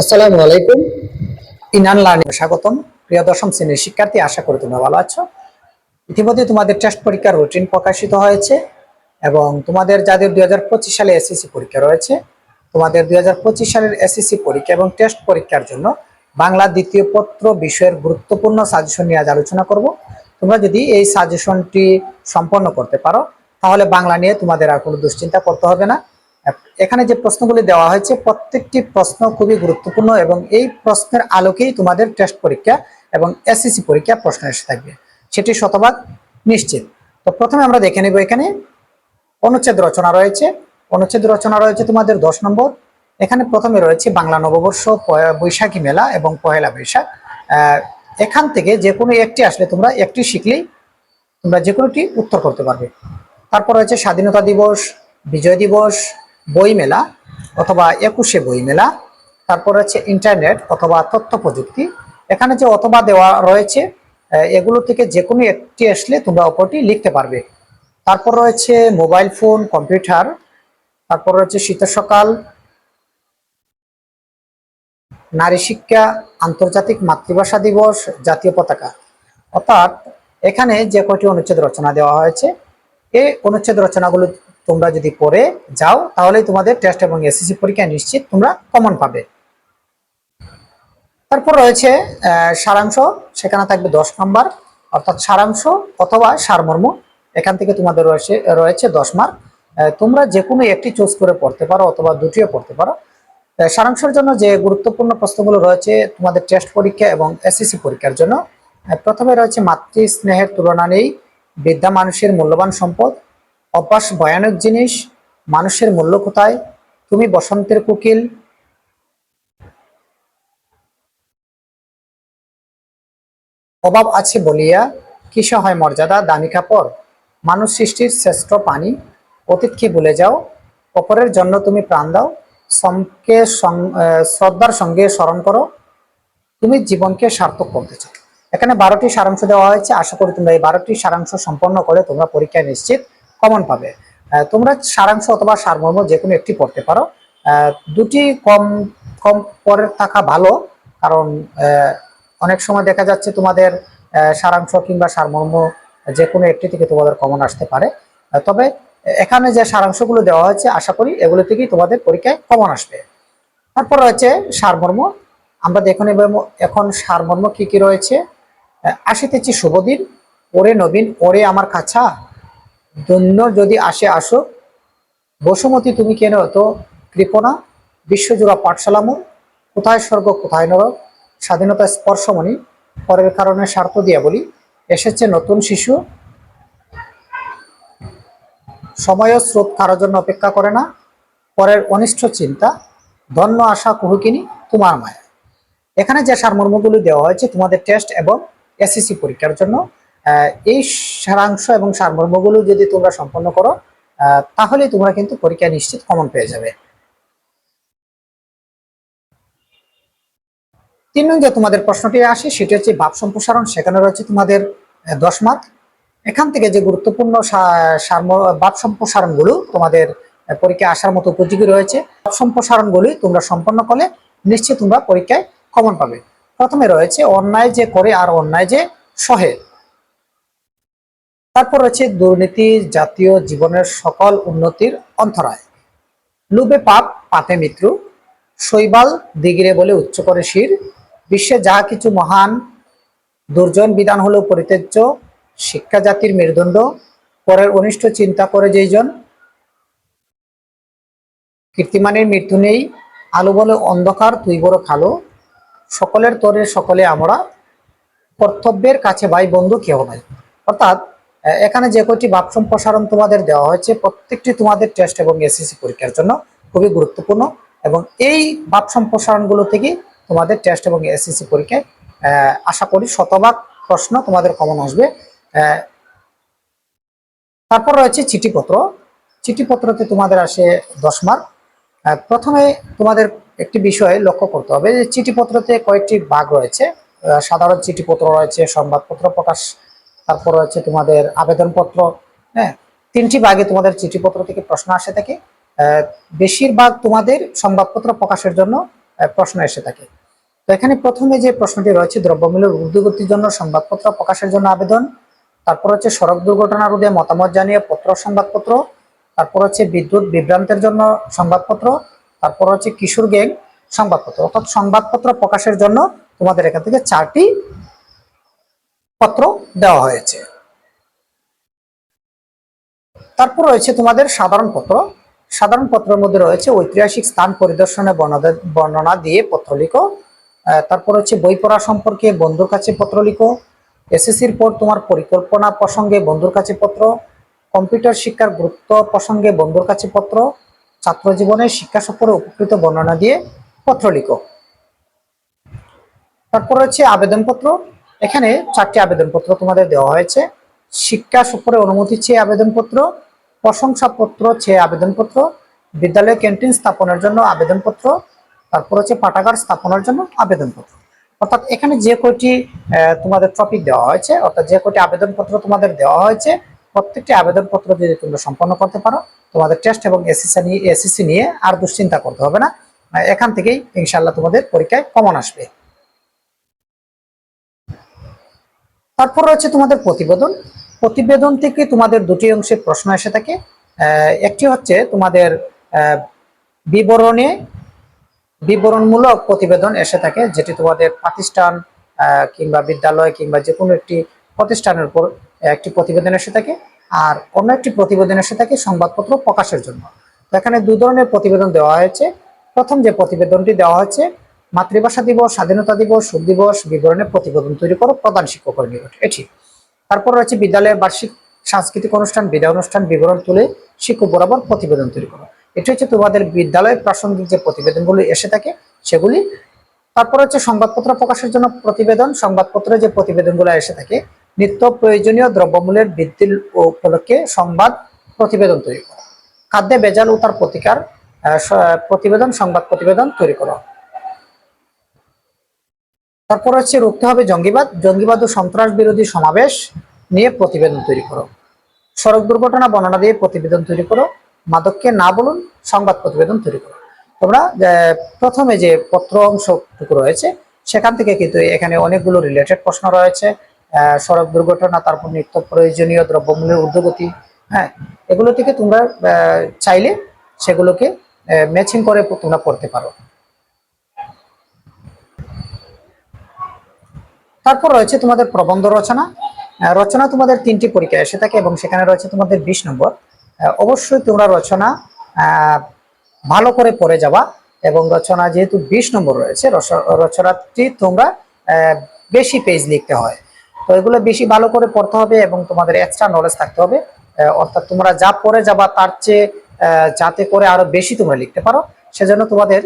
আসসালামু আলাইকুম। ইনান লার্নিং স্বাগতম। প্রিয় দশম শ্রেণির শিক্ষার্থী, আশা করি তোমরা ভালো আছো। ইতিমধ্যে তোমাদের টেস্ট পরীক্ষার রুটিন প্রকাশিত হয়েছে এবং তোমাদের যাদের দুই হাজার পঁচিশ সালে এসএসসি পরীক্ষা রয়েছে, তোমাদের দুই হাজার পঁচিশ সালের এসএসসি পরীক্ষা এবং টেস্ট পরীক্ষার জন্য বাংলা দ্বিতীয় পত্র বিষয়ের গুরুত্বপূর্ণ সাজেশন নিয়ে আজ আলোচনা করব। তোমরা যদি এই সাজেশনটি সম্পন্ন করতে পারো, তাহলে বাংলা নিয়ে তোমাদের আর কোনো দুশ্চিন্তা করতে হবে না। এখানে যে প্রশ্নগুলি দেওয়া হয়েছে, প্রত্যেকটি প্রশ্ন খুবই গুরুত্বপূর্ণ এবং এই প্রশ্নের আলোকেই তোমাদের টেস্ট পরীক্ষা এবং এসএসসি পরীক্ষা প্রশ্ন এসে থাকবে। সেটি শতভাগ নিশ্চিত। তো প্রথমে আমরা দেখে নেব এখানে, অনুচ্ছেদ রচনা রয়েছে। অনুচ্ছেদ রচনা রয়েছে তোমাদের দশ নম্বর। এখানে প্রথমে রয়েছে বাংলা নববর্ষ বৈশাখী মেলা এবং পহেলা বৈশাখ। এখান থেকে যে কোনো একটি আসলে তোমরা একটি শিখলেই তোমরা যে কোনোটি উত্তর করতে পারবে। তারপর রয়েছে স্বাধীনতা দিবস, বিজয় দিবস বই মেলা অথবা একুশে বই মেলা তারপর রয়েছে ইন্টারনেট অথবা তথ্য প্রযুক্তি। এখানে যে অথবা দেওয়া রয়েছে এগুলো থেকে যে কোনো একটি আসলে তোমরা অপরটি লিখতে পারবে। তারপর রয়েছে মোবাইল ফোন, কম্পিউটার, তারপর রয়েছে শীতের সকাল নারী শিক্ষা, আন্তর্জাতিক মাতৃভাষা দিবস, জাতীয় পতাকা। অর্থাৎ এখানে যে কয়টি অনুচ্ছেদ রচনা দেওয়া হয়েছে এই অনুচ্ছেদ রচনাগুলো তোমরা যদি পড়ে যাও, তাহলেই তোমাদের টেস্ট এবং এসএসসি পরীক্ষা নিশ্চিত তোমরা কমন পাবে। তারপর রয়েছে সারাংশ, সেখানে থাকবে দশ নম্বর, অর্থাৎ সারাংশ অথবা সারমর্ম। এখান থেকে তোমাদের রয়েছে রয়েছে দশ মার্ক তোমরা যে কোনো একটি চুজ করে পড়তে পারো অথবা দুটিও পড়তে পারো। সারাংশের জন্য যে গুরুত্বপূর্ণ প্রশ্নগুলো রয়েছে, তোমাদের টেস্ট পরীক্ষা এবং এসএসসি পরীক্ষার জন্য প্রথমে রয়েছে মাতৃ স্নেহের তুলনা নেই বিদ্যা মানুষের মূল্যবান সম্পদ অভ্যাস ভয়ানক জিনিস, মানুষের মূল্য কোথায়? তুমি বসন্তের কোকিল। অভাব আছে বলিয়া কিসে হয় মর্যাদা, দামি কাপড়? মানুষ সৃষ্টির শ্রেষ্ঠ পানি। অতীতকে ভুলে যাও, অপরের জন্য তুমি প্রাণ দাও। সমকে শ্রদ্ধার সঙ্গে স্মরণ করো। তুমি জীবনকে সার্থক করতে চাও। এখানে বারোটি সারাংশ দেওয়া হয়েছে। আশা করি তোমরা এই বারোটি সারাংশ সম্পন্ন করে তোমরা পরীক্ষায় নিশ্চিত। কমন পাবে। তোমরা সারাংশ অথবা সারমর্ম যে কোনো একটি পড়তে পারো। দুটি কম কম পরে থাকা ভালো কারণ অনেক সময় দেখা যাচ্ছে তোমাদের সারাংশ কিংবা সারমর্ম যে কোনো একটি থেকে তোমাদের কমন আসতে পারে। তবে এখানে যে সারাংশগুলো দেওয়া হয়েছে আশা করি এগুলো থেকেই তোমাদের পরীক্ষায় কমন আসবে। তারপর রয়েছে সারমর্ম। আমরা দেখুন এখন সারমর্ম কি কি রয়েছে। আহ, আসিতেছি শুভদিন ওরে নবীন ওরে আমার কাছা। দৈন্য যদি আসে, আসো। বসুমতী, তুমি কেন তো কৃপণা, বিশ্বজোড়া পাঠশালা মোর কোথায় স্বর্গ, কোথায় নরক? স্বাধীনতা স্পর্শমণি, পরের কারণে স্বার্থ দিয়া বলি, এসেছে নতুন শিশু। সময় স্রোত কারোর জন্য অপেক্ষা করে না। পরের অনিষ্ট চিন্তা, ধন্য আশা কুহুকিনী তোমার মায়া এখানে যে সারমর্মগুলি দেওয়া হয়েছে, তোমাদের টেস্ট এবং এসএসসি পরীক্ষার জন্য এই সারাংশ এবং সারমর্মগুলো যদি তোমরা সম্পন্ন করো তাহলে তোমরা কিন্তু পরীক্ষা নিশ্চিত কমন পেয়ে যাবে। তিন নং যে তোমাদের প্রশ্নটি আসে, সেটি হচ্ছে ভাব সম্প্রসারণ, সেখানে রয়েছে তোমাদের দশ মার্ক। এখান থেকে যে গুরুত্বপূর্ণ ভাব সম্প্রসারণগুলো তোমাদের পরীক্ষায় আসার মতো উপযোগী রয়েছে ভাব সম্প্রসারণগুলি তোমরা সম্পন্ন করলে নিশ্চিত তোমরা পরীক্ষায় কমন পাবে। প্রথমে রয়েছে অন্যায় যে করে আর অন্যায় যে সহে। তারপর রয়েছে দুর্নীতি জাতীয় জীবনের সকল উন্নতির অন্তরায়। লুবে পাপ পাতে মৃত্যু, শৈবাল, দিগিরে বলে উচ্চ করে শির, বিশ্বে যা কিছু মহান, দুর্জন বিধান হলো পরিত্যাজ্য, শিক্ষা জাতির মেরুদণ্ড, পরের অনিষ্ট চিন্তা করে যেইজন কীর্তিমানের মৃত্যু নেই, আলো বলে অন্ধকার, তুই বড় খালো, সকলের তরে সকলে আমরা, কর্তব্যের কাছে ভাই বন্ধু কেউ নাই। অর্থাৎ এখানে যে কয়টি ভাব সম্প্রসারণ তোমাদের দেওয়া হয়েছে, প্রত্যেকটি তোমাদের টেস্ট এবং এসএসসি পরীক্ষার জন্য খুবই গুরুত্বপূর্ণ এবং এই ভাব সম্প্রসারণগুলো থেকে তোমাদের টেস্ট এবং এসএসসি পরীক্ষায় আশা করি শতভাগ প্রশ্ন তোমাদের কমন আসবে। তারপর রয়েছে চিঠিপত্র। চিঠিপত্রতে তোমাদের আসে দশ মার্ক। প্রথমে তোমাদের একটি বিষয় লক্ষ্য করতে হবে যে চিঠিপত্রতে কয়েকটি ভাগ রয়েছে। সাধারণ চিঠিপত্র রয়েছে, সংবাদপত্র প্রকাশ তারপর হচ্ছে তোমাদের আবেদনপত্র হ্যাঁ তিনটি ভাগে তোমাদের চিঠিপত্র থেকে প্রশ্ন আসে থাকে। বেশিরভাগ তোমাদের সংবাদপত্র প্রকাশের জন্য প্রশ্ন এসে থাকে। তো এখানে প্রথমে যে প্রশ্নটি রয়েছে, দ্রব্যমূল্যের ঊর্ধ্বগতির জন্য সংবাদপত্র প্রকাশের জন্য আবেদন। তারপর হচ্ছে সড়ক দুর্ঘটনা রোধে মতামত জানিয়ে পত্র সংবাদপত্র। তারপর হচ্ছে বিদ্যুৎ বিভ্রান্তের জন্য সংবাদপত্র। তারপর হচ্ছে কিশোর গ্যাং সংবাদপত্র। অর্থাৎ সংবাদপত্র প্রকাশের জন্য তোমাদের এখান থেকে চারটি পত্র দেওয়া হয়েছে। তারপর রয়েছে তোমাদের সাধারণ পত্র। সাধারণ পত্রের মধ্যে রয়েছে ঐতিহাসিক স্থান পরিদর্শনে বর্ণনা- দিয়ে পত্র লিখো। তারপর হচ্ছে বই পড়া সম্পর্কে বন্ধুর কাছে পত্র লিখো। এসএসসির পর তোমার পরিকল্পনা প্রসঙ্গে বন্ধুর কাছে পত্র। কম্পিউটার শিক্ষার গুরুত্ব প্রসঙ্গে বন্ধুর কাছে পত্র। ছাত্র জীবনের শিক্ষা সফরে উপকৃত বর্ণনা দিয়ে পত্র লিখো। তারপর হচ্ছে আবেদনপত্র। এখানে চারটি আবেদনপত্র তোমাদের দেওয়া হয়েছে। শিক্ষা সফরে অনুমতি চেয়ে আবেদনপত্র, প্রশংসাপত্র চেয়ে আবেদনপত্র, বিদ্যালয় ক্যান্টিন স্থাপনের জন্য আবেদনপত্র, তারপর হচ্ছে পাঠাগার স্থাপনের জন্য আবেদনপত্র। অর্থাৎ এখানে যে কয়টি তোমাদের টপিক দেওয়া হয়েছে, অর্থাৎ যে কয়টি আবেদনপত্র তোমাদের দেওয়া হয়েছে, প্রত্যেকটি আবেদনপত্র যদি তোমরা সম্পন্ন করতে পারো, তোমাদের টেস্ট এবং এসএসসি নিয়ে এসএসসি নিয়ে আর দুশ্চিন্তা করতে হবে না। এখান থেকেই ইনশাল্লাহ তোমাদের পরীক্ষায় কমন আসবে। তারপর রয়েছে তোমাদের প্রতিবেদন। প্রতিবেদন থেকে তোমাদের দুটি অংশে প্রশ্ন এসে থাকে। একটি হচ্ছে তোমাদের বিবরণে বিবরণমূলক প্রতিবেদন এসে থাকে, যেটি তোমাদের প্রতিষ্ঠান কিংবা বিদ্যালয় কিংবা যে কোনো একটি প্রতিষ্ঠানের উপর একটি প্রতিবেদন এসে থাকে। আর অন্য একটি প্রতিবেদন এসে থাকে সংবাদপত্র প্রকাশের জন্য। তো এখানে দু ধরনের প্রতিবেদন দেওয়া হয়েছে। প্রথম যে প্রতিবেদনটি দেওয়া হচ্ছে মাতৃভাষা দিবস, স্বাধীনতা দিবস শোক দিবস, বিবরণের প্রতিবেদন তৈরি করো, প্রধান শিক্ষকের নিকট। এটি। তারপর রয়েছে বিদ্যালয়ের বার্ষিক সাংস্কৃতিক অনুষ্ঠান, বিদায় অনুষ্ঠান, বিবরণ তুলে শিক্ষক বরাবর প্রতিবেদন তৈরি করো। এটি হচ্ছে তোমাদের বিদ্যালয়ের প্রাসঙ্গিক যে প্রতিবেদনগুলি এসে থাকে, সেগুলি। তারপর হচ্ছে সংবাদপত্র প্রকাশের জন্য প্রতিবেদন, সংবাদপত্রে যে প্রতিবেদনগুলো এসে থাকে, নিত্য প্রয়োজনীয় দ্রব্যমূল্যের বৃদ্ধির উপলক্ষে সংবাদ প্রতিবেদন তৈরি করা। খাদ্যে বেজাল ও তার প্রতিকার প্রতিবেদন, সংবাদ প্রতিবেদন তৈরি করা। তারপর হচ্ছে রুখতে হবে জঙ্গিবাদ। জঙ্গিবাদ ও সন্ত্রাস বিরোধী সমাবেশ নিয়ে প্রতিবেদন তৈরি করো। সড়ক দুর্ঘটনা বর্ণনা দিয়ে প্রতিবেদন তৈরি করো। মাদককে না বলুন, সংবাদ প্রতিবেদন তৈরি করো। তোমরা প্রথমে যে পত্র অংশটুকু রয়েছে, সেখান থেকে কিন্তু এখানে অনেকগুলো রিলেটেড প্রশ্ন রয়েছে। সড়ক দুর্ঘটনা, তারপর নিত্য প্রয়োজনীয় দ্রব্যমূল্যের ঊর্ধ্বগতি হ্যাঁ এগুলো থেকে তোমরা চাইলে সেগুলোকে ম্যাচিং করে তোমরা পড়তে পারো। তারপর রয়েছে তোমাদের প্রবন্ধ রচনা। রচনা তোমাদের তিনটি পরীক্ষা এসে থাকে এবং সেখানে রয়েছে তোমাদের বিশ নম্বর। অবশ্যই তোমরা রচনা ভালো করে পড়ে যাবা এবং রচনা যেহেতু বিশ নম্বর রয়েছে রচ- রচনাটি তোমরা বেশি পেজ লিখতে হয়। তো এগুলো বেশি ভালো করে পড়তে হবে এবং তোমাদের এক্সট্রা নলেজ থাকতে হবে। অর্থাৎ তোমরা যা পড়ে যাবা তার চেয়ে যাতে করে আরও বেশি তোমরা লিখতে পারো। সেজন্য তোমাদের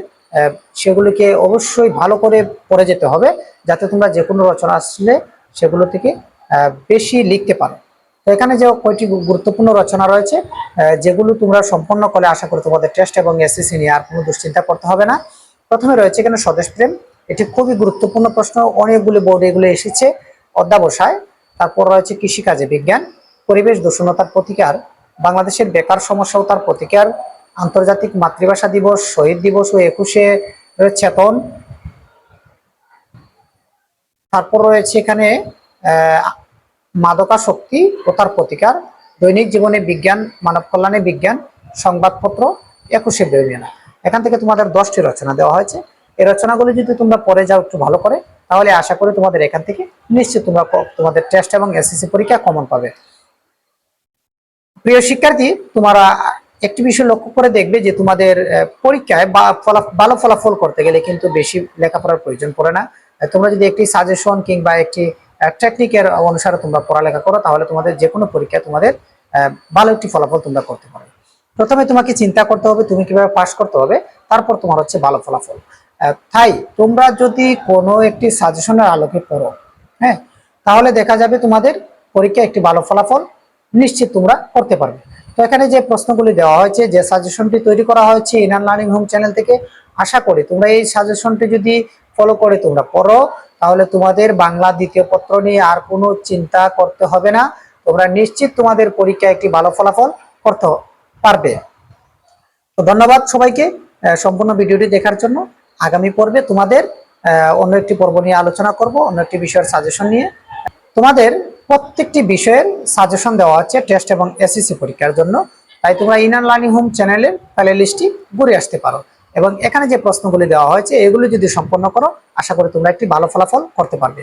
সেগুলিকে অবশ্যই ভালো করে পড়ে যেতে হবে যাতে তোমরা যে কোনো রচনা আসলে সেগুলো থেকে বেশি লিখতে পারো। তো এখানে যে কয়টি গুরুত্বপূর্ণ রচনা রয়েছে যেগুলো তোমরা সম্পন্ন করলে আশা করি তোমাদের টেস্ট এবং এসএসসি নিয়ে আর কোনো দুশ্চিন্তা করতে হবে না। প্রথমে রয়েছে এখানে স্বদেশ প্রেম। এটি খুবই গুরুত্বপূর্ণ প্রশ্ন। অনেকগুলি বোর্ডে এগুলো এসেছে অধ্যাবসায়। তারপর রয়েছে কৃষিকাজে বিজ্ঞান, পরিবেশ দূষণতার প্রতিকার, বাংলাদেশের বেকার সমস্যা ও তার প্রতিকার আন্তর্জাতিক মাতৃভাষা দিবস, শহীদ দিবস ও একুশে চেতন। তারপর রয়েছে এখানে মাদকাসক্তি ও তার প্রতিকার, দৈনিক জীবনে বিজ্ঞান, মানব কল্যাণে বিজ্ঞান, সংবাদপত্র, একুশে বেরিয়ানা এখান থেকে তোমাদের দশটি রচনা দেওয়া হয়েছে। এই রচনাগুলো যদি তোমরা পড়ে যাও একটু ভালো করে, তাহলে আশা করি তোমাদের এখান থেকে নিশ্চিত তোমরা তোমাদের টেস্ট এবং এসএসসি পরীক্ষা কমন পাবে। প্রিয় শিক্ষার্থী, তোমরা একটি বিষয় লক্ষ্য করে দেখবে যে তোমাদের পরীক্ষায় বা ভালো ফলাফল করতে গেলে কিন্তু বেশি লেখাপড়ার প্রয়োজন পড়ে না। তোমরা যদি একটি সাজেশন কিংবা একটি টেকনিকের অনুসারে তোমরা পড়ালেখা করো, তাহলে তোমাদের যে কোনো পরীক্ষায় তোমাদের ভালো একটি ফলাফল তোমরা করতে পারো। প্রথমে তোমাকে চিন্তা করতে হবে তুমি কীভাবে পাস করতে হবে, তারপর তোমার হচ্ছে ভালো ফলাফল। তাই তোমরা যদি কোনো একটি সাজেশনের আলোকে পড়ো হ্যাঁ তাহলে দেখা যাবে তোমাদের পরীক্ষায় একটি ভালো ফলাফল নিশ্চিত তোমরা করতে পারবে। তো এখানে যে প্রশ্নগুলি দেওয়া হয়েছে, যে সাজেশনটি তৈরি করা হয়েছে ইনার লার্নিং হোম চ্যানেল থেকে, আশা করি তোমরা এই সাজেশনটি যদি ফলো করে তোমরা পড়ো, তাহলে তোমাদের বাংলা দ্বিতীয় পত্র নিয়ে আর কোনো চিন্তা করতে হবে না। তোমরা নিশ্চিত তোমাদের পরীক্ষায় একটি ভালো ফলাফল করতে পারবে। তো ধন্যবাদ সবাইকে সম্পূর্ণ ভিডিওটি দেখার জন্য। আগামী পর্বে তোমাদের অন্য একটি পর্ব নিয়ে আলোচনা করব, অন্য একটি বিষয়ের সাজেশন নিয়ে। তোমাদের প্রত্যেকটি বিষয়ের সাজেশন দেওয়া হচ্ছে টেস্ট এবং এসএসসি পরীক্ষার জন্য। তাই তোমরা ইনার লার্নিং হোম চ্যানেলের প্লে লিস্টটি ঘুরে আসতে পারো। এবং এখানে যে প্রশ্নগুলি দেওয়া হয়েছে, এগুলি যদি সম্পন্ন করো, আশা করি তোমরা একটি ভালো ফলাফল করতে পারবে।